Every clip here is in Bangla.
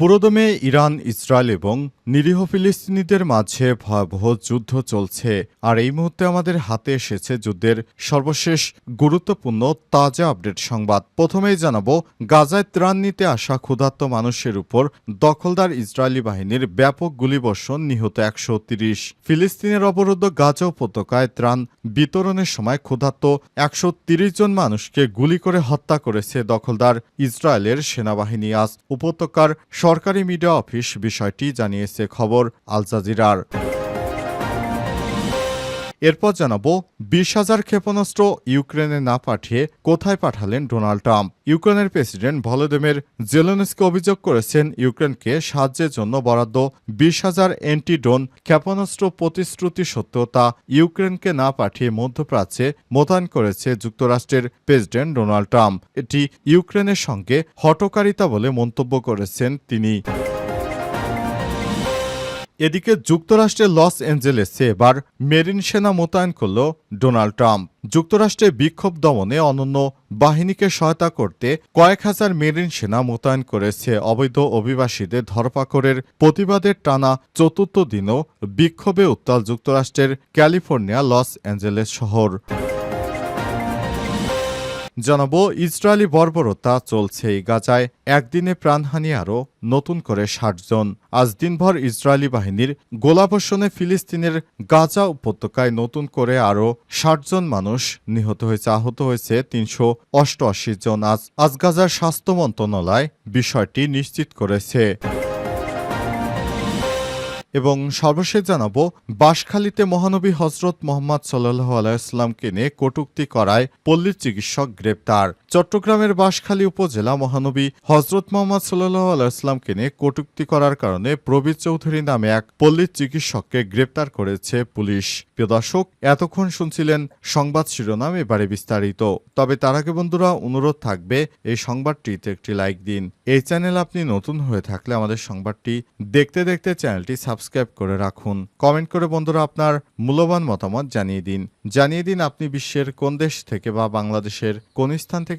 পুরোদমে ইরান, ইসরায়েল এবং নিরীহ ফিলিস্তিনিদের মাঝে ভয়াবহ যুদ্ধ চলছে। আর এই মুহূর্তে আমাদের হাতে এসেছে যুদ্ধের সর্বশেষ গুরুত্বপূর্ণ তাজা আপডেট সংবাদ। প্রথমেই জানাব, গাজায় ত্রাণ নিতে আসা ক্ষুধার্ত মানুষের উপর দখলদার ইসরায়েলি বাহিনীর ব্যাপক গুলিবর্ষণ নিহত একশো তিরিশ। ফিলিস্তিনের অবরুদ্ধ গাজা উপত্যকায় ত্রাণ বিতরণের সময় ক্ষুধার্ত একশো তিরিশ জন মানুষকে গুলি করে হত্যা করেছে দখলদার ইসরায়েলের সেনাবাহিনী। আজ উপত্যকার সরকারি মিডিয়া অফিস বিষয়টি জানিয়েছে খবর আল জাজিরার। এরপর জানাব, বিশ হাজার ক্ষেপণাস্ত্র ইউক্রেনে না পাঠিয়ে কোথায় পাঠালেন ডোনাল্ড ট্রাম্প? ইউক্রেনের প্রেসিডেন্ট ভলোদিমির জেলেনস্কি অভিযোগ করেছেন, ইউক্রেনকে সাহায্যের জন্য বরাদ্দ বিশ হাজার অ্যান্টি ড্রোন ক্ষেপণাস্ত্র প্রতিশ্রুতি সত্ত্বেও তা ইউক্রেনকে না পাঠিয়ে মধ্যপ্রাচ্যে মোতায়েন করেছে যুক্তরাষ্ট্রের প্রেসিডেন্ট ডোনাল্ড ট্রাম্প। এটি ইউক্রেনের সঙ্গে হটকারিতা বলে মন্তব্য করেছেন তিনি। এদিকে যুক্তরাষ্ট্রের লস অ্যাঞ্জেলেসে এবার মেরিন সেনা মোতায়েন করল ডোনাল্ড ট্রাম্প। যুক্তরাষ্ট্রে বিক্ষোভ দমনে অনন্য বাহিনীকে সহায়তা করতে কয়েক হাজার মেরিন সেনা মোতায়েন করেছে অবৈধ অভিবাসীদের ধরপাকড়ের প্রতিবাদের টানা চতুর্থ দিনও বিক্ষোভে উত্তাল যুক্তরাষ্ট্রের ক্যালিফোর্নিয়া লস অ্যাঞ্জেলেস শহর। জানাব ইসরায়েলি বর্বরতা চলছে এই গাজায়। একদিনে প্রাণহানি আরও নতুন করে ষাট জন। আজ দিনভর ইসরায়েলি বাহিনীর গোলাবর্ষণে ফিলিস্তিনের গাজা উপত্যকায় নতুন করে আরও ষাট জন মানুষ নিহত হয়েছে, আহত হয়েছে তিনশো অষ্টআশি জন। আজ আজ গাজার স্বাস্থ্য মন্ত্রণালয় বিষয়টি নিশ্চিত করেছে। এবং সর্বশেষ জানাব, বাঁশখালীতে মহানবী হজরত মোহাম্মদ সাল্লাহ আলাইসলামকে নিয়ে কটুক্তি করায় পল্লীর চিকিৎসক গ্রেপ্তার। চট্টগ্রামের বাঁশখালী উপজেলা মহানবী হজরত মোহাম্মদ সাল্লাহ আলাইস্লামকে নিয়ে কটূক্তি করার কারণে প্রবীর চৌধুরী নামে এক পল্লী চিকিৎসককে গ্রেপ্তার করেছে পুলিশ। প্রিয় দর্শক, এতক্ষণ শুনছিলেন সংবাদ শিরোনাম, এবারে বিস্তারিত। তবে তার আগে বন্ধুরা, অনুরোধ থাকবে, এই সংবাদটিতে একটি লাইক দিন। এই চ্যানেল আপনি নতুন হয়ে থাকলে আমাদের সংবাদটি দেখতে দেখতে চ্যানেলটি সাবস্ক্রাইব করে রাখুন। কমেন্ট করে বন্ধুরা আপনার মূল্যবান মতামত জানিয়ে দিন। জানিয়ে দিন আপনি বিশ্বের কোন দেশ থেকে বা বাংলাদেশের কোন স্থান থেকে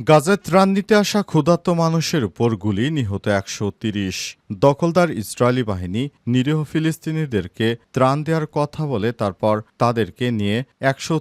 গাজায় ত্রাণ নিতে আসা ক্ষুধার্ত মানুষের উপর গুলি নিহত একশো তিরিশ। দখলদার ইসরায়েলি বাহিনী নিরীহ ফিলিস্তিনিদেরকে ত্রাণ দেওয়ার কথা বলে তারপর তাদেরকে নিয়ে একশো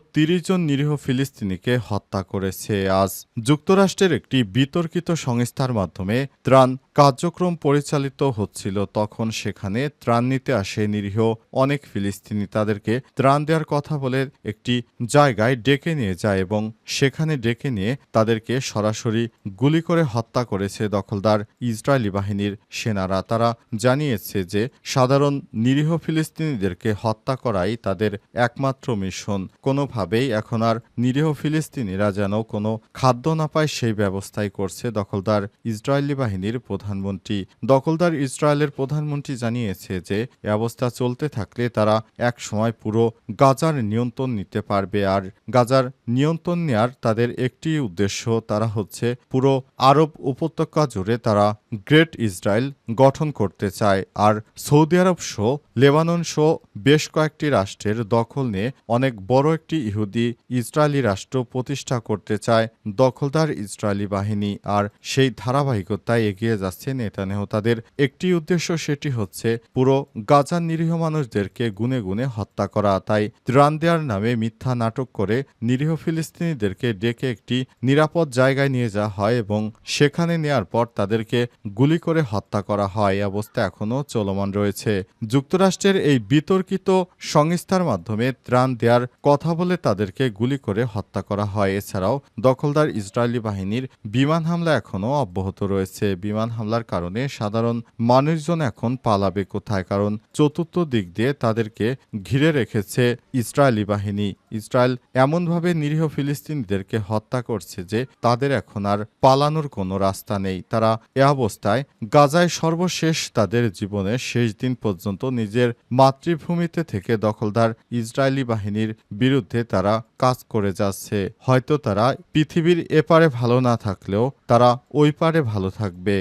জন নিরীহ ফিলিস্তিনিকে হত্যা করেছে। আজ যুক্তরাষ্ট্রের একটি বিতর্কিত সংস্থার মাধ্যমে ত্রাণ কার্যক্রম পরিচালিত হচ্ছিল তখন সেখানে ত্রাণ নিতে আসে নিরীহ অনেক ফিলিস্তিনি তাদেরকে ত্রাণ দেওয়ার কথা বলে একটি জায়গায় ডেকে নিয়ে যায় এবং সেখানে ডেকে নিয়ে তাদেরকে সরাসরি গুলি করে হত্যা করেছে দখলদার ইসরায়েলি বাহিনীর সেনারা। তারা জানিয়েছে যে সাধারণ নিরীহ ফিলিস্তিনিদেরকে হত্যা করাই তাদের একমাত্র মিশন। কোনোভাবেই এখন আর নিরীহ ফিলিস্তিনিরা যেন কোনো খাদ্য না পায় সেই ব্যবস্থাই করছে দখলদার ইসরায়েলি বাহিনীর প্রধানমন্ত্রী। দখলদার ইসরায়েলের প্রধানমন্ত্রী জানিয়েছে যে, এ অবস্থা চলতে থাকলে তারা এক সময় পুরো গাজার নিয়ন্ত্রণ নিতে পারবে আর গাজার নিয়ন্ত্রণ নেয়ার তাদের একটি উদ্দেশ্য তারা হচ্ছে পুরো আরব উপত্যকা জুড়ে তারা গ্রেট ইসরায়েল গঠন করতে চায়। আর সৌদি আরব সহ লেবানন সহ বেশ কয়েকটি রাষ্ট্রের দখল নিয়ে অনেক বড় একটি ইহুদি ইসরায়েলি রাষ্ট্র প্রতিষ্ঠা করতে চায় দখলদার ইসরায়েলি বাহিনী। আর সেই ধারাবাহিকতায় এগিয়ে যাচ্ছে নেতানেহ। তাদের একটি উদ্দেশ্য সেটি হচ্ছে পুরো গাজার নিরীহ মানুষদেরকে গুনে গুনে হত্যা করা। তাই ত্রাণ দেওয়ার নামে মিথ্যা নাটক করে নিরীহ ফিলিস্তিনিদেরকে ডেকে একটি নিরাপদ জায়গায় নিয়ে যাওয়া হয় এবং সেখানে নেয়ার পর তাদেরকে গুলি করে হত্যা করা হয়। অবস্থা এখনও চলমান রয়েছে। যুক্তরাষ্ট্রের এই বিতর্কিত সংস্থার মাধ্যমে ত্রাণ দেওয়ার কথা বলে তাদেরকে গুলি করে হত্যা করা হয়। এছাড়াও দখলদার ইসরায়েলি বাহিনীর বিমান হামলা এখনও অব্যাহত রয়েছে। বিমান হামলার কারণে সাধারণ মানুষজন এখন পালাবে কোথায়? কারণ চতুর্থ দিক দিয়ে তাদেরকে ঘিরে রেখেছে ইসরায়েলি বাহিনী। ইসরায়েল এমনভাবে নিরীহ ফিলিস্তিনিদেরকে হত্যা করছে যে তাদের এখন আর পালানোর কোনো রাস্তা নেই। তারা এ অবস্থায় গাজায় সর্বশেষ তাদের জীবনের শেষ দিন পর্যন্ত নিজের মাতৃভূমিতে থেকে দখলদার ইসরায়েলি বাহিনীর বিরুদ্ধে তারা কাজ করে যাচ্ছে। হয়তো তারা পৃথিবীর এপারে ভালো না থাকলেও তারা ওই পারে ভালো থাকবে।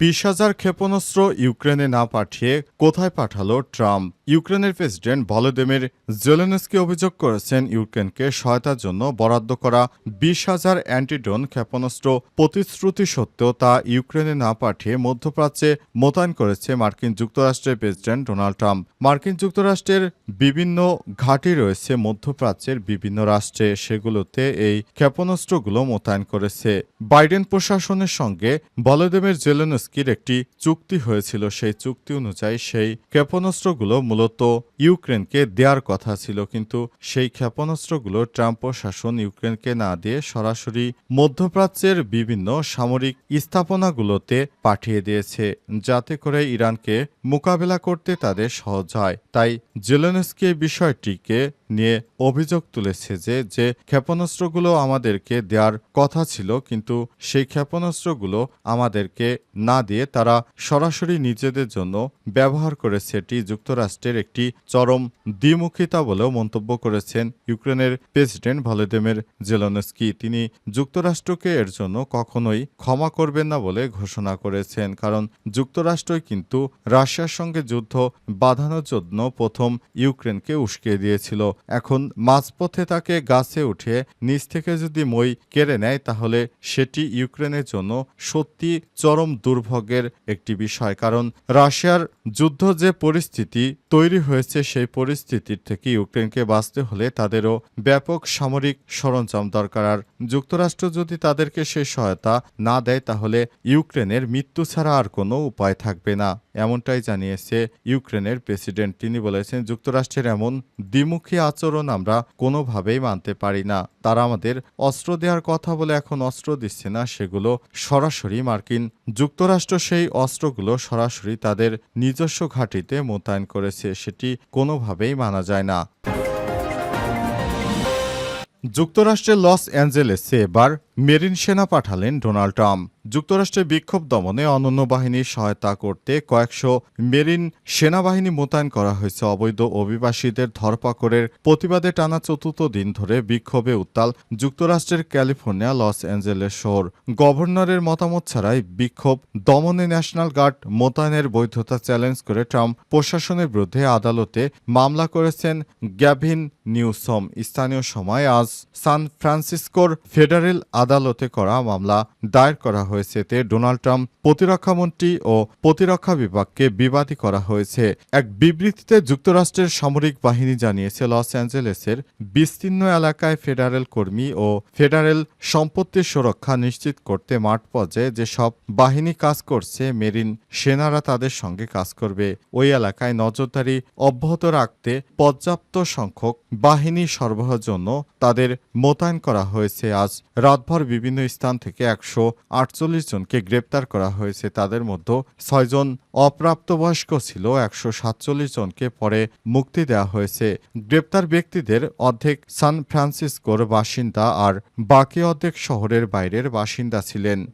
বিশ হাজার ক্ষেপণাস্ত্র ইউক্রেনে না পাঠিয়ে কোথায় পাঠালো ট্রাম্প? ইউক্রেনের প্রেসিডেন্ট ভলোদিমির জেলেনস্কি অভিযোগ করেছেন ইউক্রেনকে সহায়তার জন্য বরাদ্দ করা বিশ হাজার অ্যান্টিড্রোন ক্ষেপণাস্ত্র প্রতিশ্রুতি সত্ত্বেও তা ইউক্রেনে না পাঠিয়ে মধ্যপ্রাচ্যে মোতায়েন করেছে মার্কিন যুক্তরাষ্ট্রের প্রেসিডেন্ট ডোনাল্ড ট্রাম্প। মার্কিন যুক্তরাষ্ট্রের বিভিন্ন ঘাঁটি রয়েছে মধ্যপ্রাচ্যের বিভিন্ন রাষ্ট্রে, সেগুলোতে এই ক্ষেপণাস্ত্রগুলো মোতায়েন করেছে। বাইডেন প্রশাসনের সঙ্গে ভলোদিমির জেলেনস্কির একটি চুক্তি হয়েছিল। সেই চুক্তি অনুযায়ী সেই ক্ষেপণাস্ত্রগুলো মূলত ইউক্রেনকে দেওয়ার কথা ছিল। কিন্তু সেই ক্ষেপণাস্ত্রগুলো ট্রাম্প প্রশাসন ইউক্রেনকে না দিয়ে সরাসরি মধ্যপ্রাচ্যের বিভিন্ন সামরিক স্থাপনাগুলোতে পাঠিয়ে দিয়েছে, যাতে করে ইরানকে মোকাবেলা করতে তাদের সহজ হয়। তাই জেলেনস্কি বিষয়টিকে নিয়ে অভিযোগ তুলেছে যে যে ক্ষেপণাস্ত্রগুলো আমাদেরকে দেওয়ার কথা ছিল, কিন্তু সেই ক্ষেপণাস্ত্রগুলো আমাদেরকে না দিয়ে তারা সরাসরি নিজেদের জন্য ব্যবহার করেছে এটি যুক্তরাষ্ট্রের একটি চরম দ্বিমুখিতা বলেও মন্তব্য করেছেন ইউক্রেনের প্রেসিডেন্ট ভলোদিমির জেলনস্কি। তিনি যুক্তরাষ্ট্রকে এর জন্য কখনোই ক্ষমা করবেন না বলে ঘোষণা করেছেন, কারণ যুক্তরাষ্ট্রই কিন্তু রাশিয়ার সঙ্গে যুদ্ধ বাঁধানোর জন্য প্রথম ইউক্রেনকে উস্কিয়ে দিয়েছিল। এখন মাঝপথে তাকে গাছে উঠে নিচ থেকে যদি মই কেড়ে নেয়, তাহলে সেটি ইউক্রেনের জন্য সত্যি চরম দুর্ভোগের একটি বিষয়। কারণ রাশিয়ার যুদ্ধ যে পরিস্থিতি তৈরি হয়েছে, সেই পরিস্থিতির থেকে ইউক্রেনকে বাঁচতে হলে তাদেরও ব্যাপক সামরিক সরঞ্জাম দরকার। আর যুক্তরাষ্ট্র যদি তাদেরকে সেই সহায়তা না দেয়, তাহলে ইউক্রেনের মৃত্যু ছাড়া আর কোনো উপায় থাকবে না। এমনটাই জানিয়েছে ইউক্রেনের প্রেসিডেন্ট। তিনি বলেছেন, যুক্তরাষ্ট্রের এমন দ্বিমুখী আচরণ আমরা কোনোভাবেই মানতে পারি না। তারা আমাদের অস্ত্র দেওয়ার কথা বলে এখন অস্ত্র দিচ্ছে না, সেগুলো সরাসরি মার্কিন যুক্তরাষ্ট্র সেই অস্ত্রগুলো সরাসরি তাদের নিজস্ব ঘাঁটিতে মোতায়েন করেছে, সেটি কোনোভাবেই মানা যায় না। যুক্তরাষ্ট্রের লস অ্যাঞ্জেলেসে এবার মেরিন সেনা পাঠালেন ডোনাল্ড ট্রাম্প। যুক্তরাষ্ট্রের বিক্ষোভ দমনে অনন্য বাহিনীর সহায়তা করতে কয়েকশো মেরিন সেনাবাহিনী মোতায়েন করা হয়েছে। অবৈধ অভিবাসীদের ধরপাকড়ের প্রতিবাদে টানা চতুর্থ দিন ধরে বিক্ষোভে উত্তাল যুক্তরাষ্ট্রের ক্যালিফোর্নিয়া, লস অ্যাঞ্জেলেস শহর। গভর্নরের মতামত ছাড়াই বিক্ষোভ দমনে ন্যাশনাল গার্ড মোতায়েনের বৈধতা চ্যালেঞ্জ করে ট্রাম্প প্রশাসনের বিরুদ্ধে আদালতে মামলা করেছেন গ্যাভিন নিউসম। স্থানীয় সময় আজ সান ফ্রান্সিসকোর ফেডারেল আদালতে করা মামলা দায়ের করা হয়েছে এতে ডোনাল্ড ট্রাম্প প্রতিরক্ষামন্ত্রী ও প্রতিরক্ষা বিভাগকে বিবাদী করা হয়েছে। এক বিবৃতিতে যুক্তরাষ্ট্রের সামরিক বাহিনী জানিয়েছে, লস অ্যাঞ্জেলেসের বিস্তীর্ণ এলাকায় ফেডারেল কর্মী ও ফেডারেল সম্পত্তির সুরক্ষা নিশ্চিত করতে মাঠ পর্যায়ে যেসব বাহিনী কাজ করছে, মেরিন সেনারা তাদের সঙ্গে কাজ করবে। ওই এলাকায় নজরদারি অব্যাহত রাখতে পর্যাপ্ত সংখ্যক বাহিনী সরবরাহের জন্য তাদের মোতায়েন করা হয়েছে। আজ রাতভর বিভিন্ন স্থান থেকে একশো আটচল্লিশ জনকে গ্রেপ্তার করা হয়েছে। তাদের মধ্যে ছয়জন অপ্রাপ্তবয়স্ক ছিল, একশো সাতচল্লিশ জনকে পরে মুক্তি দেওয়া হয়েছে। গ্রেপ্তার ব্যক্তিদের অর্ধেক সান ফ্রান্সিসকোর বাসিন্দা আর বাকি অর্ধেক শহরের বাইরের বাসিন্দা ছিলেন।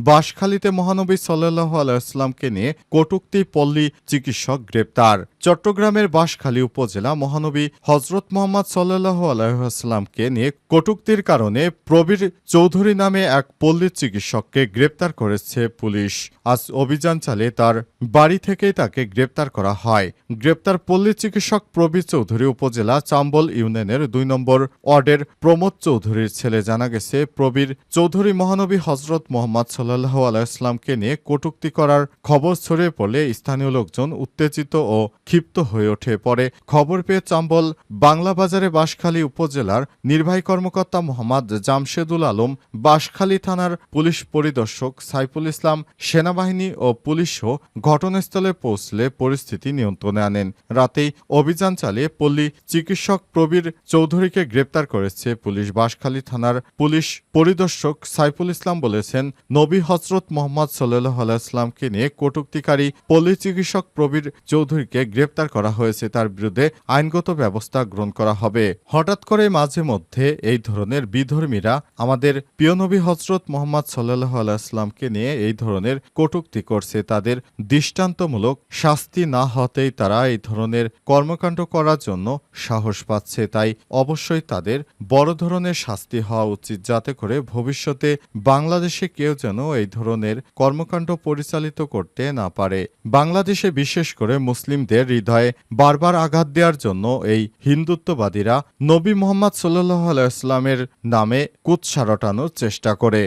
বাঁশখালীতে মহানবী সাল্লাহ আলাইসলামকে নিয়ে কটুক্তি পল্লী চিকিৎসক গ্রেপ্তার। চট্টগ্রামের বাঁশখালী উপজেলা মহানবী হজরত মোহাম্মদ সাল্লাহ আলাইসাল্লামকে নিয়ে কটুক্তির কারণে প্রবীর চৌধুরী নামে এক পল্লী চিকিৎসককে গ্রেপ্তার করেছে পুলিশ। আজ অভিযান চালিয়ে তার বাড়ি থেকেই তাকে গ্রেপ্তার করা হয়। গ্রেপ্তার পল্লী চিকিৎসক প্রবীর চৌধুরী উপজেলা চাম্বল ইউনিয়নের দুই নম্বর ওয়ার্ডের প্রমোদ চৌধুরীর ছেলে জানা গেছে, প্রবীর চৌধুরী মহানবী হজরত মোহাম্মদ সাল্লাহ আলাইসলামকে নিয়ে কটুক্তি করার খবর ছড়িয়ে পড়লে স্থানীয় লোকজন উত্তেজিত ও ক্ষিপ্ত হয়ে ওঠে। পরে খবর পেয়ে চাম্বল বাংলাবাজারে বাঁশখালী উপজেলার নির্বাহী কর্মকর্তা মোহাম্মদ জামশেদুল আলম বাঁশখালী থানার পুলিশ পরিদর্শক সাইফুল ইসলাম, সেনাবাহিনী ও পুলিশও ঘটনাস্থলে পৌঁছলে পরিস্থিতি নিয়ন্ত্রণে আনেন। রাতেই অভিযান চালিয়ে পল্লী চিকিৎসক প্রবীর চৌধুরীকে গ্রেপ্তার করেছে পুলিশ। বাঁশখালী থানার পুলিশ পরিদর্শক সাইফুল ইসলাম বলেছেন, নবী হজরত মোহাম্মদ সাল্লাহ আলাইসলামকে নিয়ে কটুক্তিকারী পল্লী চিকিৎসক প্রবীর চৌধুরীকে গ্রেপ্তার করা হয়েছে, তার বিরুদ্ধে আইনগত ব্যবস্থা গ্রহণ করা হবে। হঠাৎ করে মাঝে মধ্যে এই ধরনের বিধর্মীরা আমাদের প্রিয় নবী হজরত মোহাম্মদ সাল্লাহ আলাইসলামকে নিয়ে এই ধরনের কটুক্তি করছে। তাদের দৃষ্টান্তমূলক শাস্তি না হতেই তারা এই ধরনের কর্মকাণ্ড করার জন্য সাহস পাচ্ছে। তাই অবশ্যই তাদের বড় ধরনের শাস্তি হওয়া উচিত, যাতে করে ভবিষ্যতে বাংলাদেশে কেউ যেন এই ধরনের কর্মকাণ্ড পরিচালিত করতে না পারে। বাংলাদেশে বিশেষ করে মুসলিমদের হৃদয়ে বারবার আঘাত দেওয়ার জন্য এই হিন্দুত্ববাদীরা নবী মোহাম্মদ সাল্লাহ আলাইস্লামের নামে কুৎসা রটানোর চেষ্টা করে।